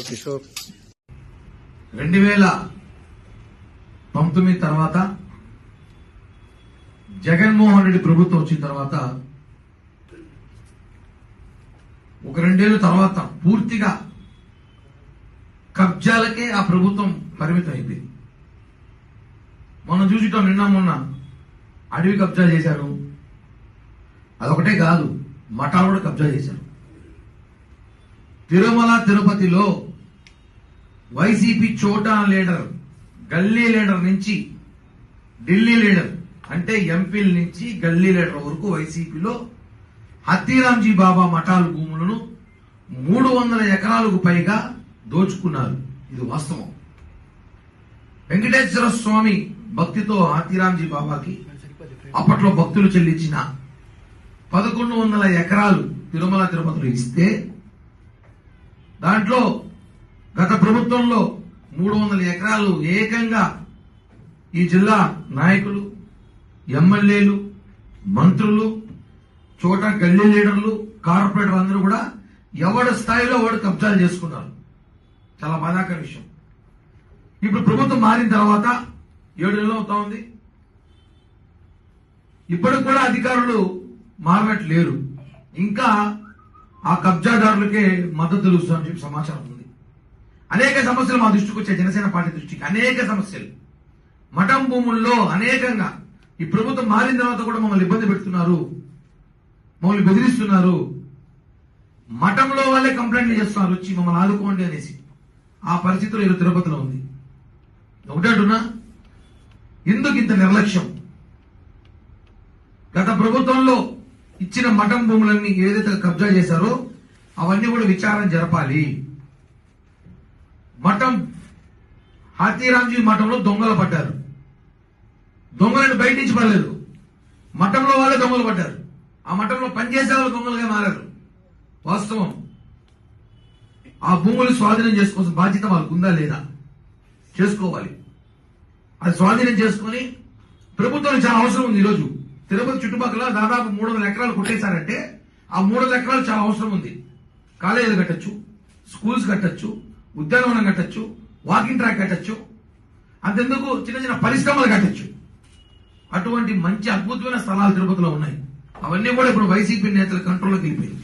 కిషోర్ రెండు వేల పంతొమ్మిది తర్వాత జగన్మోహన్ రెడ్డి ప్రభుత్వం వచ్చిన తర్వాత ఒక రెండేళ్ళ తర్వాత పూర్తిగా కబ్జాలకే ఆ ప్రభుత్వం పరిమితం అయిపోయింది మనం చూసిటాం నిన్న మొన్న అడవి కబ్జా చేశారు. అదొకటే కాదు మఠాలు కూడా కబ్జా చేశారు. తిరుమల తిరుపతిలో వైసీపీ చోటా లీడర్ గల్లీ లీడర్ నుంచి ఢిల్లీ లీడర్ అంటే ఎంపీల నుంచి గల్లీ లీడర్ వరకు వైసీపీలో హతీరాంజీ బాబా మఠాలు భూములను మూడు వందల ఎకరాలకు పైగా దోచుకున్నారు. ఇది వాస్తవం. వెంకటేశ్వర స్వామి భక్తితో హతీరాంజీ బాబాకి అప్పట్లో భక్తులు చెల్లించిన పదకొండు వందల ఎకరాలు తిరుమల తిరుపతిలో ఇస్తే దాంట్లో గత ప్రభుత్వంలో మూడు వందల ఎకరాలు ఏకంగా ఈ జిల్లా నాయకులు ఎమ్మెల్యేలు మంత్రులు చోట గల్లీ లీడర్లు కార్పొరేటర్ అందరూ కూడా ఎవడి స్థాయిలో వాడు కబ్జాలు చేసుకున్నారు? చాలా బాధాకర విషయం. ఇప్పుడు ప్రభుత్వం మారిన తర్వాత ఏడు నెలలు అవుతా ఉంది. ఇప్పటికి కూడా అధికారులు మారినట్లేరు. ఇంకా ఆ కబ్జాదారులకే మద్దతు తెలుస్తుందని చెప్పి సమాచారం ఉంది. అనేక సమస్యలు మా దృష్టికి వచ్చాయి జనసేన పార్టీ దృష్టికి. అనేక సమస్యలు. మఠం భూముల్లో అనేకంగా ఈ ప్రభుత్వం మారిన తర్వాత కూడా మమ్మల్ని ఇబ్బంది పెడుతున్నారు. మమ్మల్ని బెదిరిస్తున్నారు. మఠంలో వాళ్ళే కంప్లైంట్లు చేస్తున్నారు. వచ్చి మమ్మల్ని ఆదుకోండి అనేసి. ఆ పరిస్థితిలో ఈరోజు తిరుపతిలో ఉంది. ఒకటే అంటున్నా ఎందుకు ఇంత నిర్లక్ష్యం? గత ప్రభుత్వంలో ఇచ్చిన మఠం భూములన్నీ ఏదైతే కబ్జా చేశారో అవన్నీ కూడా విచారణ జరపాలి. మఠం హాతీరాంజీ మఠంలో దొంగలు పడ్డారు. దొంగలను బయట నుంచి పడలేదు. మఠంలో వాళ్ళే దొంగలు పడ్డారు. ఆ మఠంలో పనిచేసే వాళ్ళు దొంగలుగా మారారు. వాస్తవం. ఆ భూములు స్వాధీనం చేసుకోవాల్సిన బాధ్యత వాళ్ళకు ఉందా లేదా? చేసుకోవాలి. అది స్వాధీనం చేసుకుని ప్రభుత్వానికి చాలా అవసరం ఉంది ఈరోజు. తిరుపతి చుట్టుపక్కల దాదాపు మూడు వందల ఎకరాలు కొట్టేశారంటే ఆ మూడు వందల ఎకరాలు చాలా అవసరం ఉంది. కాలేజీలు కట్టచ్చు స్కూల్స్ కట్టచ్చు ఉద్యానవనం కట్టచ్చు వాకింగ్ ట్రాక్ కట్టచ్చు అంతెందుకు చిన్న చిన్న పరిశ్రమలు కట్టచ్చు. అటువంటి మంచి అద్భుతమైన స్థలాలు తిరుపతిలో ఉన్నాయి. అవన్నీ కూడా ఇప్పుడు వైసీపీ నేతల కంట్రోల్లోకి వెళ్ళిపోయింది.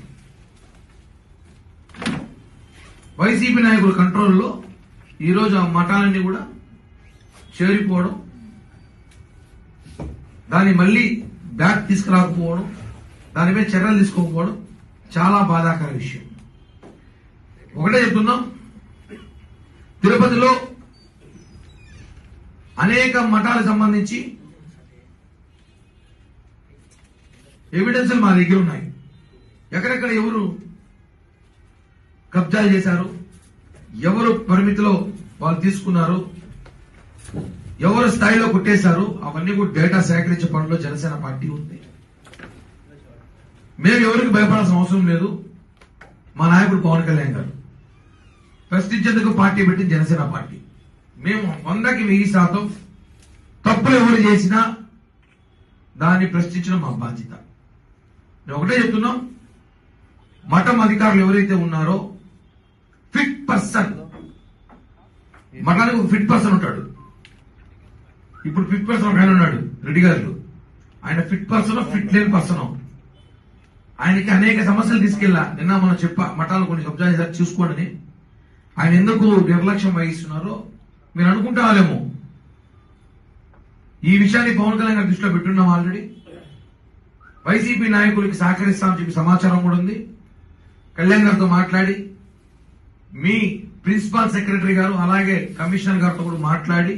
వైసీపీ నాయకుల కంట్రోల్లో ఈరోజు ఆ మఠాలన్నీ కూడా చేరిపోవడం దాన్ని మళ్ళీ బ్యాక్ తీసుకురాకపోవడం దాని మీద చర్యలు తీసుకోకపోవడం చాలా బాధాకర విషయం. ఒకటే చెప్తున్నాం తిరుపతిలో అనేక మఠాలకు సంబంధించి ఎవిడెన్సులు మా దగ్గర ఉన్నాయి. ఎక్కడెక్కడ ఎవరు కబ్జాలు చేశారు ఎవరు పరిమితిలో వాళ్ళు తీసుకున్నారు ఎవరు స్థాయిలో కొట్టేశారు అవన్నీ కూడా డేటా సేకరించే పనిలో జనసేన పార్టీ ఉంది. మేము ఎవరికి భయపడాల్సిన అవసరం లేదు. మా నాయకుడు పవన్ కళ్యాణ్ గారు. ప్రశ్నించేందుకు పార్టీ పెట్టింది జనసేన పార్టీ. మేము వందకి వెయ్యి శాతం తప్పులు ఎవరు చేసినా దాన్ని ప్రశ్నించడం మా బాధ్యత. నేను ఒకటే చెప్తున్నాం. మఠం అధికారులు ఎవరైతే ఉన్నారో ఫిట్ పర్సన్ మఠానికి ఒక ఫిట్ పర్సన్ ఉంటాడు. ఇప్పుడు ఫిట్ పర్సన్ ఒక ఆయన ఉన్నాడు రెడ్డి గారు ఆయన ఫిట్ పర్సన్ ఫిట్ లేని పర్సన్ ఆయనకి అనేక సమస్యలు తీసుకెళ్ళా. నిన్న మనం చెప్పా మఠాలు కొన్ని కబ్జా చేశారు చూసుకోండి. ఆయన ఎందుకు నిర్లక్ష్యం వహిస్తున్నారో మీరు అనుకుంటారేమో. ఈ విషయాన్ని పవన్ కళ్యాణ్ గారి దృష్టిలో పెట్టున్నాం ఆల్రెడీ. వైసీపీ నాయకులకి సహకరిస్తామని చెప్పి సమాచారం కూడా ఉంది. కళ్యాణ్ గారితో మాట్లాడి మీ ప్రిన్సిపాల్ సెక్రటరీ గారు అలాగే కమిషనర్ గారితో కూడా మాట్లాడి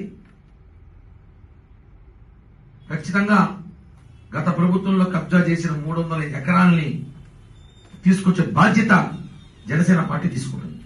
ఖచ్చితంగా గత ప్రభుత్వంలో కబ్జా చేసిన మూడు వందల ఎకరాల్ని తీసుకొచ్చే బాధ్యత జనసేన పార్టీ తీసుకుంటుంది.